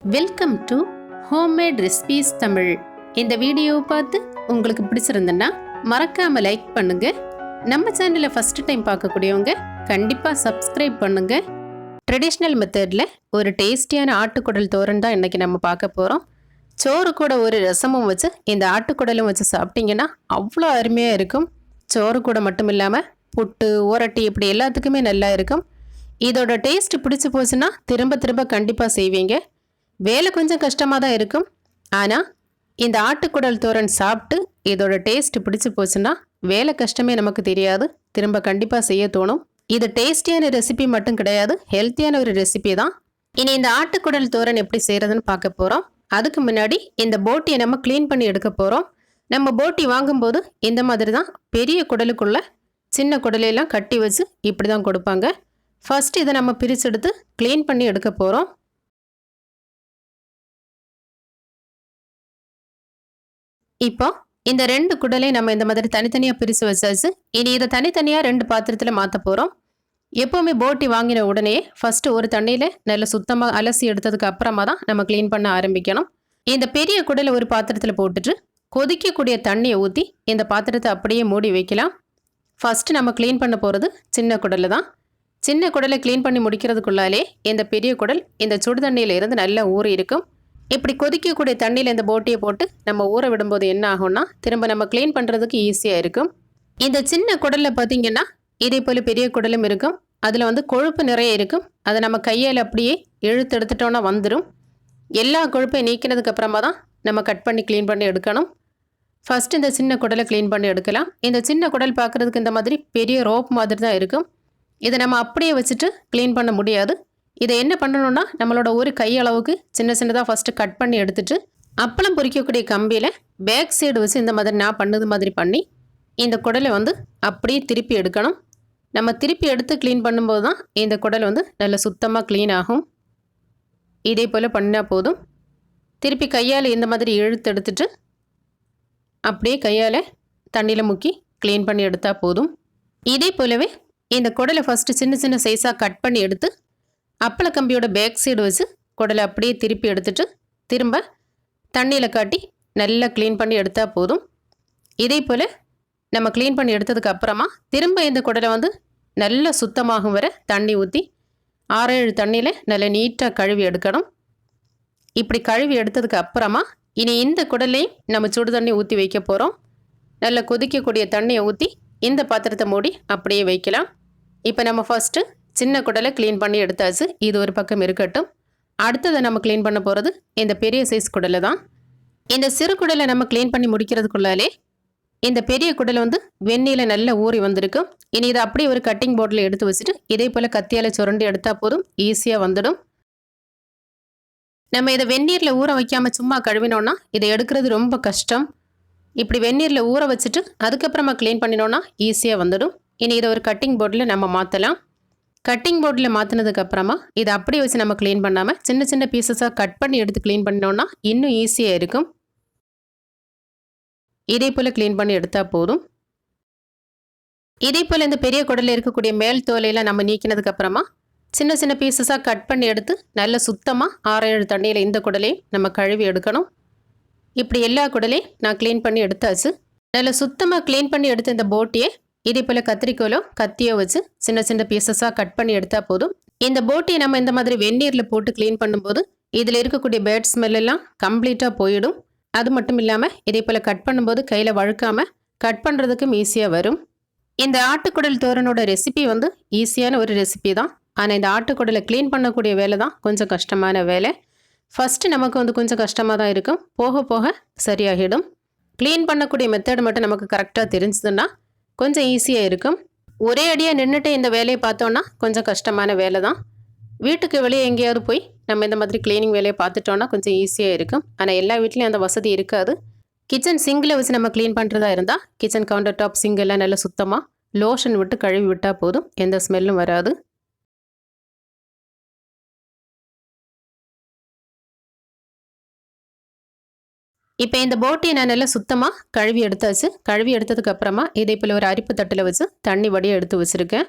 Welcome to homemade recipes Tamil இந்த வீடியோவை பார்த்து உங்களுக்கு பிடிச்சிருந்தேன்னா மறக்காம லைக் பண்ணுங்க. நம்ம சேனலை ஃபர்ஸ்ட் டைம் பார்க்கக்கூடியவங்க கண்டிப்பாக சப்ஸ்கிரைப் பண்ணுங்க. ட்ரெடிஷ்னல் மெத்தடில் ஒரு டேஸ்டியான ஆட்டுக்குடல் தோரன் தான் இன்றைக்கி நம்ம பார்க்க போகிறோம் சோறு கூட ஒரு ரசமும் வச்சு இந்த ஆட்டுக்குடலும் வச்சு சாப்பிட்டிங்கன்னா அவ்வளோ அருமையாக இருக்கும். சோறு கூட மட்டும் இல்லாமல் புட்டு ஓரட்டி இப்படி எல்லாத்துக்குமே நல்லா இருக்கும். இதோட டேஸ்ட் பிடிச்சி போச்சுன்னா திரும்ப திரும்ப கண்டிப்பாக செய்வீங்க. வேலை கொஞ்சம் கஷ்டமாக தான் இருக்கும். ஆனால் இந்த ஆட்டுக்குடல் தோரன் சாப்பிட்டு இதோட டேஸ்ட் பிடிச்சி போச்சுன்னா வேலை கஷ்டமே நமக்கு தெரியாது. திரும்ப கண்டிப்பாக செய்ய தோணும். இது டேஸ்டியான ரெசிபி மட்டும் கிடையாது. ஹெல்த்தியான ஒரு ரெசிபி தான். இனி இந்த ஆட்டுக்குடல் தோரன் எப்படி செய்கிறதுன்னு பார்க்க போகிறோம் அதுக்கு முன்னாடி இந்த போட்டியை நம்ம க்ளீன் பண்ணி எடுக்க போகிறோம் நம்ம போட்டி வாங்கும்போது இந்த மாதிரி தான் பெரிய குடலுக்குள்ள சின்ன குடலையெல்லாம் கட்டி வச்சு இப்படி தான் கொடுப்பாங்க. ஃபஸ்ட் இதை நம்ம பிரிச்செடுத்து க்ளீன் பண்ணி எடுக்க போகிறோம் இப்போ இந்த ரெண்டு குடலையும் நம்ம இந்த மாதிரி தனித்தனியாக பிரித்து வச்சாச்சு. இனி இதை தனித்தனியாக ரெண்டு பாத்திரத்தில் மாற்ற போகிறோம் எப்போவுமே போட்டி வாங்கின உடனே ஃபஸ்ட்டு ஒரு தண்ணியில் நல்ல சுத்தமாக அலசி எடுத்ததுக்கு அப்புறமா தான் நம்ம க்ளீன் பண்ண ஆரம்பிக்கணும். இந்த பெரிய குடலை ஒரு பாத்திரத்தில் போட்டுட்டு கொதிக்கக்கூடிய தண்ணியை ஊற்றி இந்த பாத்திரத்தை அப்படியே மூடி வைக்கலாம். ஃபஸ்ட்டு நம்ம க்ளீன் பண்ண போகிறது சின்ன குடல் தான். சின்ன குடலை க்ளீன் பண்ணி முடிக்கிறதுக்குள்ளாலே இந்த பெரிய குடல் இந்த சுடு தண்ணியில் இருந்து நல்லா ஊறி இருக்கும் இப்படி கொதிக்கக்கூடிய தண்ணியில் இந்த போட்டியை போட்டு நம்ம ஊற விடும்போது என்ன ஆகும்னா திரும்ப நம்ம க்ளீன் பண்ணுறதுக்கு ஈஸியாக இருக்கும். இந்த சின்ன குடலில் பார்த்தீங்கன்னா இதே போல் பெரிய குடலும் இருக்கும். அதில் வந்து கொழுப்பு நிறைய இருக்கும். அதை நம்ம கையால் அப்படியே இழுத்து எடுத்துட்டோன்னா வந்துடும் எல்லா கொழுப்பையும் நீக்கினதுக்கு அப்புறமா தான் நம்ம கட் பண்ணி க்ளீன் பண்ணி எடுக்கணும். ஃபஸ்ட் இந்த சின்ன குடலை க்ளீன் பண்ணி எடுக்கலாம். இந்த சின்ன குடல் பார்க்குறதுக்கு இந்த மாதிரி பெரிய ரோப் மாதிரி தான் இருக்கும். இதை நம்ம அப்படியே வச்சுட்டு க்ளீன் பண்ண முடியாது. இதை என்ன பண்ணணும்னா நம்மளோட ஒரு கையளவுக்கு சின்ன சின்னதாக ஃபஸ்ட்டு கட் பண்ணி எடுத்துட்டு அப்பளம் பொறிக்கக்கூடிய கம்பியில் பேக் சைடு வச்சு இந்த மாதிரி நான் பண்ணது மாதிரி பண்ணி இந்த குடலை வந்து அப்படியே திருப்பி எடுக்கணும். நம்ம திருப்பி எடுத்து க்ளீன் பண்ணும்போது தான் இந்த குடல் வந்து நல்ல சுத்தமாக க்ளீன் ஆகும். இதே போல் பண்ணால் போதும். திருப்பி கையால் இந்த மாதிரி இழுத்து எடுத்துட்டு அப்படியே கையால் தண்ணியில் முக்கி க்ளீன் பண்ணி எடுத்தால் போதும். இதே போலவே இந்த குடலை ஃபஸ்ட்டு சின்ன சின்ன சைஸாக கட் பண்ணி எடுத்து அப்பளக்கம்பியோட பேக் சைடு வச்சு குடலை அப்படியே திருப்பி எடுத்துட்டு திரும்ப தண்ணியில் காட்டி நல்லா க்ளீன் பண்ணி எடுத்தால் போதும். இதே போல் நம்ம க்ளீன் பண்ணி எடுத்ததுக்கு அப்புறமா திரும்ப இந்த குடலை வந்து நல்லா சுத்தமாகும் வர தண்ணி ஊற்றி ஆறேழு தண்ணியில் நல்லா நீட்டாக கழுவி எடுக்கணும். இப்படி கழுவி எடுத்ததுக்கு அப்புறமா இனி இந்த குடலையும் நம்ம சுடு தண்ணி ஊற்றி வைக்க போகிறோம் நல்லா கொதிக்கக்கூடிய தண்ணியை ஊற்றி இந்த பாத்திரத்தை மூடி அப்படியே வைக்கலாம். இப்போ நம்ம ஃபஸ்ட்டு சின்ன குடலை க்ளீன் பண்ணி எடுத்தாச்சு. இது ஒரு பக்கம் இருக்கட்டும். அடுத்ததை நம்ம க்ளீன் பண்ண போகிறது இந்த பெரிய சைஸ் குடலை தான். இந்த சிறு குடலை நம்ம க்ளீன் பண்ணி முடிக்கிறதுக்குள்ளாலே இந்த பெரிய குடல் வந்து வெந்நீல நல்லா ஊறி வந்திருக்கும் இனி இதை அப்படியே ஒரு கட்டிங் போர்டில் எடுத்து வச்சுட்டு இதே போல் கத்தியால் சுரண்டி எடுத்தால் போதும் ஈஸியாக வந்துடும். நம்ம இதை வெந்நீரில் ஊற வைக்காமல் சும்மா கழுவினோன்னா இதை எடுக்கிறது ரொம்ப கஷ்டம். இப்படி வெந்நீரில் ஊற வச்சுட்டு அதுக்கப்புறமா க்ளீன் பண்ணினோன்னா ஈஸியாக வந்துடும். இனி இதை ஒரு கட்டிங் போர்டில் நம்ம மாற்றலாம் கட்டிங் போர்டில் மாற்றினதுக்கு அப்புறமா இதை அப்படியே வச்சு நம்ம க்ளீன் பண்ணாமல் சின்ன சின்ன பீசஸாக கட் பண்ணி எடுத்து க்ளீன் பண்ணோன்னா இன்னும் ஈஸியாக இருக்கும். இதே போல் க்ளீன் பண்ணி எடுத்தால் போதும். இதே போல் இந்த பெரிய குடலில் இருக்கக்கூடிய மேல் தோலையில் நம்ம நீக்கினதுக்கு அப்புறமா சின்ன சின்ன பீசஸாக கட் பண்ணி எடுத்து நல்ல சுத்தமாக ஆறு ஏழு தண்ணியில் இந்த குடலையும் நம்ம கழுவி எடுக்கணும். இப்படி எல்லா குடலையும் நான் க்ளீன் பண்ணி எடுத்தாச்சு. நல்ல சுத்தமாக க்ளீன் பண்ணி எடுத்த இந்த போட்டியை இதே போல் கத்திரிக்கோலோ கத்தியோ வச்சு சின்ன சின்ன பீசஸாக கட் பண்ணி எடுத்தால் போதும். இந்த போட்டியை நம்ம இந்த மாதிரி வெந்நீரில் போட்டு க்ளீன் பண்ணும்போது இதில் இருக்கக்கூடிய பேட் ஸ்மெல் எல்லாம் கம்ப்ளீட்டாக போயிடும். அது மட்டும் இல்லாமல் இதே போல் கட் பண்ணும்போது கையில் வழுக்காமல் கட் பண்ணுறதுக்கும் ஈஸியாக வரும். இந்த ஆட்டுக்குடல் தோரனோட ரெசிபி வந்து ஈஸியான ஒரு ரெசிபி தான். ஆனால் இந்த ஆட்டுக்குடலை க்ளீன் பண்ணக்கூடிய வேலை தான் கொஞ்சம் கஷ்டமான வேலை. ஃபஸ்ட்டு நமக்கு வந்து கொஞ்சம் கஷ்டமாக தான் இருக்கும். போக போக சரியாகிடும். க்ளீன் பண்ணக்கூடிய மெத்தட் மட்டும் நமக்கு கரெக்டாக தெரிஞ்சதுன்னா கொஞ்சம் ஈஸியாக இருக்கும். ஒரே அடியாக நின்றுட்டு இந்த வேலையை பார்த்தோன்னா கொஞ்சம் கஷ்டமான வேலை தான். வீட்டுக்கு வெளியே எங்கேயாவது போய் நம்ம இந்த மாதிரி க்ளீனிங் வேலையை பார்த்துட்டோன்னா கொஞ்சம் ஈஸியாக இருக்கும். ஆனால் எல்லா வீட்லேயும் அந்த வசதி இருக்காது. கிச்சன் சிங்கில் வச்சு நம்ம க்ளீன் பண்ணுறதா இருந்தால் கிச்சன் கவுண்டர் டாப் சிங்கெல்லாம் நல்லா சுத்தமாக லோஷன் விட்டு கழுவி விட்டால் போதும். எந்த ஸ்மெல்லும் வராது. இப்போ இந்த போட்டியை நான் நல்லா சுத்தமாக கழுவி எடுத்தாச்சு. கழுவி எடுத்ததுக்கு அப்புறமா இதே போல் ஒரு அரிப்பு தட்டில் வச்சு தண்ணி வடியை எடுத்து வச்சுருக்கேன்.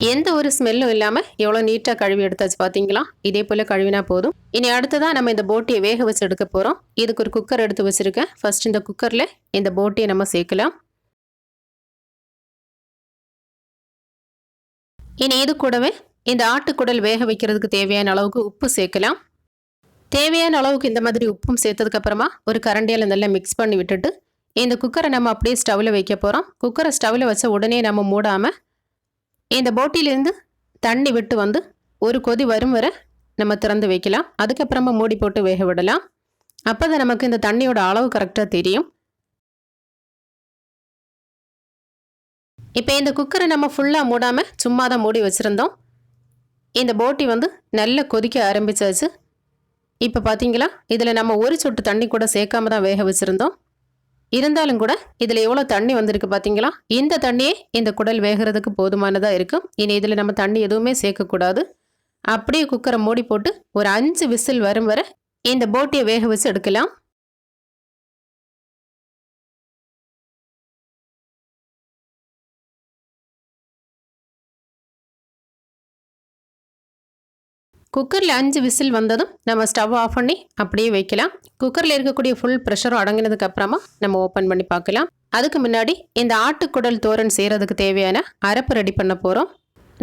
எந்த ஒரு ஸ்மெல்லும் இல்லாமல் எவ்வளோ நீட்டாக கழுவி எடுத்தாச்சு பார்த்தீங்களா இதே போல் கழுவினா போதும். இனி அடுத்ததாக நம்ம இந்த போட்டியை வேக வச்சு எடுக்க போகிறோம் இதுக்கு ஒரு குக்கர் எடுத்து வச்சுருக்கேன். ஃபர்ஸ்ட் இந்த குக்கரில் இந்த போட்டியை நம்ம சேர்க்கலாம். இனி இது கூடவே இந்த ஆட்டுக்குடல் வேக வைக்கிறதுக்கு தேவையான அளவுக்கு உப்பு சேர்க்கலாம். தேவையான அளவுக்கு இந்த மாதிரி உப்பும் சேர்த்ததுக்கப்புறமா ஒரு கரண்டியால் நல்லா மிக்ஸ் பண்ணி விட்டுட்டு இந்த குக்கரை நம்ம அப்படியே ஸ்டவ்வில் வைக்க போகிறோம் குக்கரை ஸ்டவ்வில் வச்ச உடனே நம்ம மூடாமல் இந்த போட்டியிலேருந்து தண்ணி விட்டு வந்து ஒரு கொதி வரும் வரை நம்ம திறந்து வைக்கலாம். அதுக்கப்புறமா மூடி போட்டு வேக விடலாம். அப்போ தான் நமக்கு இந்த தண்ணியோட அளவு கரெக்டாக தெரியும். இப்போ இந்த குக்கரை நம்ம ஃபுல்லாக மூடாமல் சும்மா தான் மூடி வச்சுருந்தோம். இந்த போட்டி வந்து நல்லா கொதிக்க ஆரம்பிச்சாச்சு. இப்போ பார்த்தீங்களா இதில் நம்ம ஒரு சொட்டு தண்ணி கூட சேர்க்காம தான் வேக வச்சுருந்தோம். இருந்தாலும் கூட இதில் எவ்வளோ தண்ணி வந்திருக்கு பார்த்தீங்களா இந்த தண்ணியே இந்த குடல் வேகிறதுக்கு போதுமானதாக இருக்கும் இனி இதில் நம்ம தண்ணி எதுவுமே சேர்க்கக்கூடாது அப்படியே குக்கரை மூடி போட்டு ஒரு அஞ்சு விசில் வரும் வரை இந்த போட்டியை வேக வச்சு எடுக்கலாம். குக்கரில் அஞ்சு விசில் வந்ததும் நம்ம ஸ்டவ் ஆஃப் பண்ணி அப்படியே வைக்கலாம். குக்கரில் இருக்கக்கூடிய ஃபுல் ப்ரெஷரும் அடங்கினதுக்கு அப்புறமா நம்ம ஓப்பன் பண்ணி பார்க்கலாம். அதுக்கு முன்னாடி இந்த ஆட்டுக்குடல் தோரன் செய்கிறதுக்கு தேவையான அரப்பு ரெடி பண்ண போகிறோம்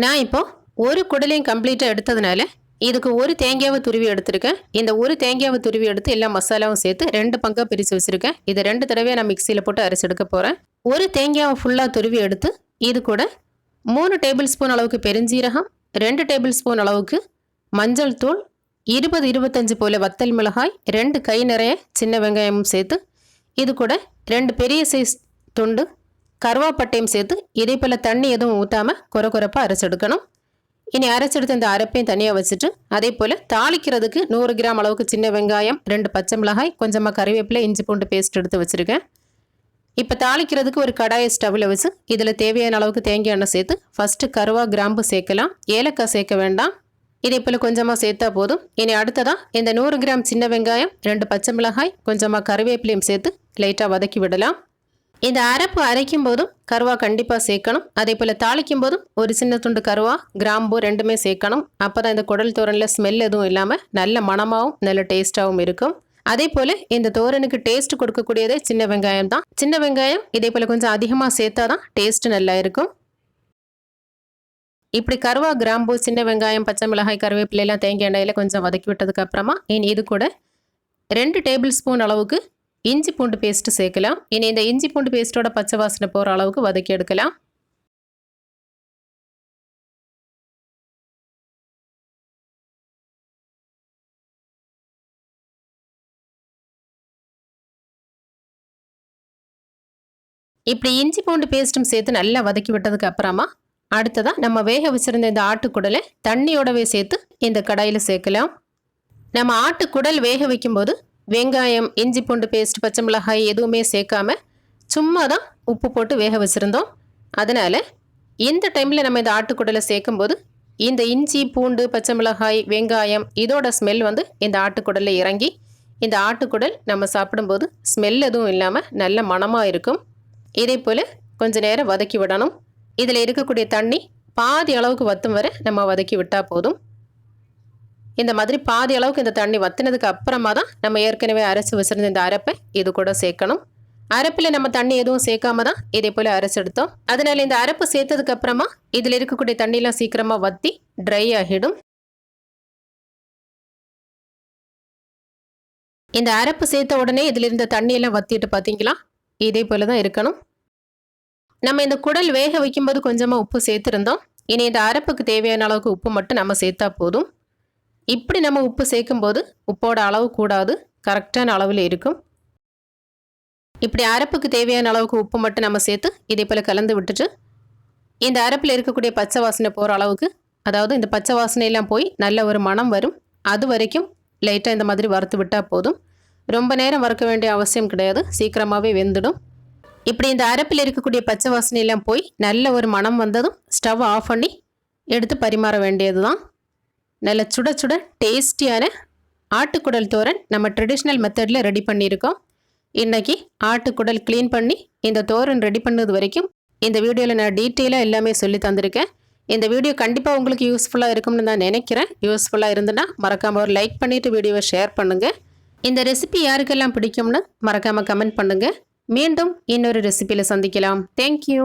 நான் இப்போ ஒரு குடலையும் கம்ப்ளீட்டாக எடுத்ததுனால இதுக்கு ஒரு தேங்காவை துருவி எடுத்திருக்கேன். இந்த ஒரு தேங்காவை துருவி எடுத்து எல்லா மசாலாவும் சேர்த்து ரெண்டு பங்காக பிரித்து வச்சுருக்கேன். இதை ரெண்டு தடவையாக நான் மிக்சியில் போட்டு அரைச்சி எடுக்க போகிறேன் ஒரு தேங்காவை ஃபுல்லாக துருவி எடுத்து இது கூட மூணு டேபிள் ஸ்பூன் அளவுக்கு பெருஞ்சீரகம் ரெண்டு டேபிள் ஸ்பூன் அளவுக்கு மஞ்சள் தூள் இருபது இருபத்தஞ்சு போல வத்தல் மிளகாய் ரெண்டு கை நிறைய சின்ன வெங்காயமும் சேர்த்து இது கூட ரெண்டு பெரிய சைஸ் துண்டு கருவாப்பட்டையும் சேர்த்து இதே போல் தண்ணி எதுவும் ஊற்றாமல் குறை குறைப்பாக அரைச்செடுக்கணும். இனி அரைச்செடுத்த இந்த அரைப்பையும் தனியாக வச்சுட்டு அதே போல் தாளிக்கிறதுக்கு நூறு கிராம் அளவுக்கு சின்ன வெங்காயம் ரெண்டு பச்சை மிளகாய் கொஞ்சமாக கறிவேப்பிலை இஞ்சி பூண்டு பேஸ்ட் எடுத்து வச்சுருக்கேன். இப்போ தாளிக்கிறதுக்கு ஒரு கடாயை ஸ்டவ்வில் வச்சு இதில் தேவையான அளவுக்கு தேங்காய் எண்ணெய் சேர்த்து ஃபஸ்ட்டு கருவா கிராம்பு சேர்க்கலாம் ஏலக்காய் சேர்க்க வேண்டாம். இதே போல் கொஞ்சமாக சேர்த்தா போதும். இனி அடுத்ததாக இந்த நூறு கிராம் சின்ன வெங்காயம் ரெண்டு பச்சை மிளகாய் கொஞ்சமாக கருவேப்பிலையும் சேர்த்து லைட்டாக வதக்கி விடலாம். இந்த அரைப்பு அரைக்கும் போதும் கருவா கண்டிப்பாக சேர்க்கணும். அதே போல் தாளிக்கும் போதும் ஒரு சின்ன துண்டு கருவா கிராம்பு ரெண்டுமே சேர்க்கணும். அப்போ தான் இந்த குடல் தோரனில் ஸ்மெல் எதுவும் இல்லாமல் நல்ல மணமாகவும் நல்ல டேஸ்ட்டாகவும் இருக்கும். அதே போல் இந்த தோரனுக்கு டேஸ்ட் கொடுக்கக்கூடியதே சின்ன வெங்காயம் தான். சின்ன வெங்காயம் இதே போல் கொஞ்சம் அதிகமாக சேர்த்தா தான் டேஸ்ட் நல்லா இருக்கும். இப்படி கருவா கிராம்பு சின்ன வெங்காயம் பச்சை மிளகாய் கருவேப்பிலை எல்லாம் தேங்காய் எண்ணெயில் கொஞ்சம் வதக்கி விட்டதுக்கு அப்புறமா இனி இது கூட ரெண்டு டேபிள் ஸ்பூன் அளவுக்கு இஞ்சி பூண்டு பேஸ்ட்டு சேர்க்கலாம். இனி இந்த இஞ்சி பூண்டு பேஸ்ட்டோட பச்சை வாசனை போகிற அளவுக்கு வதக்கி எடுக்கலாம். இப்படி இஞ்சி பூண்டு பேஸ்ட்டும் சேர்த்து நல்லா வதக்கி விட்டதுக்கு அப்புறமா அடுத்ததாக நம்ம வேக வச்சுருந்த இந்த ஆட்டுக்குடலை தண்ணியோடவே சேர்த்து இந்த கடாயில் சேர்க்கலாம். நம்ம ஆட்டுக்குடல் வேக வைக்கும்போது வெங்காயம் இஞ்சி பூண்டு பேஸ்ட் பச்சை மிளகாய் எதுவுமே சேர்க்காம சும்மா தான் உப்பு போட்டு வேக வச்சுருந்தோம். அதனால் இந்த டைமில் நம்ம இந்த ஆட்டுக்குடலை சேர்க்கும்போது இந்த இஞ்சி பூண்டு பச்சை மிளகாய் வெங்காயம் இதோட ஸ்மெல் வந்து இந்த ஆட்டுக்குடலில் இறங்கி இந்த ஆட்டுக்குடல் நம்ம சாப்பிடும்போது ஸ்மெல் எதுவும் இல்லாமல் நல்ல மணமாக இருக்கும். இதே போல் கொஞ்சம் நேரம் வதக்கி விடணும். இதில் இருக்கக்கூடிய தண்ணி பாதி அளவுக்கு வத்தும் வரை நம்ம வதக்கி விட்டால் போதும். இந்த மாதிரி பாதி அளவுக்கு இந்த தண்ணி வத்தினதுக்கு அப்புறமா தான் நம்ம ஏற்கனவே அரைச்சி வச்சுருந்த இந்த அரைப்பை இது கூட சேர்க்கணும். அரைப்பில் நம்ம தண்ணி எதுவும் சேர்க்காம தான் இதே போல் அரைச்செடுத்தோம் அதனால் இந்த அரைப்பு சேர்த்ததுக்கு அப்புறமா இதில் இருக்கக்கூடிய தண்ணியெலாம் சீக்கிரமாக வத்தி ட்ரை ஆகிடும். இந்த அரைப்பு சேர்த்த உடனே இதில் இருந்த தண்ணியெல்லாம் வத்திட்டு பார்த்தீங்களா இதே போல் தான் இருக்கணும். நம்ம இந்த குடல் வேக வைக்கும்போது கொஞ்சமாக உப்பு சேர்த்துருந்தோம். இனி இந்த அரைப்புக்கு தேவையான அளவுக்கு உப்பு மட்டும் நம்ம சேர்த்தா போதும். இப்படி நம்ம உப்பு சேர்க்கும்போது உப்போட அளவு கூடாது. கரெக்டான அளவில் இருக்கும். இப்படி அரைப்புக்கு தேவையான அளவுக்கு உப்பு மட்டும் நம்ம சேர்த்து இதே போல் கலந்து விட்டுட்டு இந்த அரைப்பில் இருக்கக்கூடிய பச்சை வாசனை போகிற அளவுக்கு அதாவது இந்த பச்சை வாசனையெல்லாம் போய் நல்ல ஒரு மனம் வரும். அது வரைக்கும் லைட்டாக இந்த மாதிரி வறுத்து விட்டால் போதும். ரொம்ப நேரம் வறுக்க வேண்டிய அவசியம் கிடையாது. சீக்கிரமாகவே வெந்துடும். இப்படி இந்த அரப்பில் இருக்கக்கூடிய பச்சை வாசனையெல்லாம் போய் நல்ல ஒரு மனம் வந்ததும் ஸ்டவ் ஆஃப் பண்ணி எடுத்து பரிமாற வேண்டியது தான் நல்ல சுட சுட டேஸ்டியான ஆட்டுக்குடல் தோரன் நம்ம ட்ரெடிஷ்னல் மெத்தடில் ரெடி பண்ணியிருக்கோம். இன்றைக்கி ஆட்டுக்குடல் க்ளீன் பண்ணி இந்த தோரன் ரெடி பண்ணது வரைக்கும் இந்த வீடியோவில் நான் டீட்டெயிலாக எல்லாமே சொல்லி தந்திருக்கேன். இந்த வீடியோ கண்டிப்பாக உங்களுக்கு யூஸ்ஃபுல்லாக இருக்கும்னு நான் நினைக்கிறேன். யூஸ்ஃபுல்லாக இருந்துன்னா மறக்காமல் ஒரு லைக் பண்ணிவிட்டு வீடியோவை ஷேர் பண்ணுங்கள் இந்த ரெசிபி யாருக்கெல்லாம் பிடிக்கும்னு மறக்காமல் கமெண்ட் பண்ணுங்கள் மீண்டும் இன்னொரு ரெசிபியில் சந்திக்கலாம். தேங்க்யூ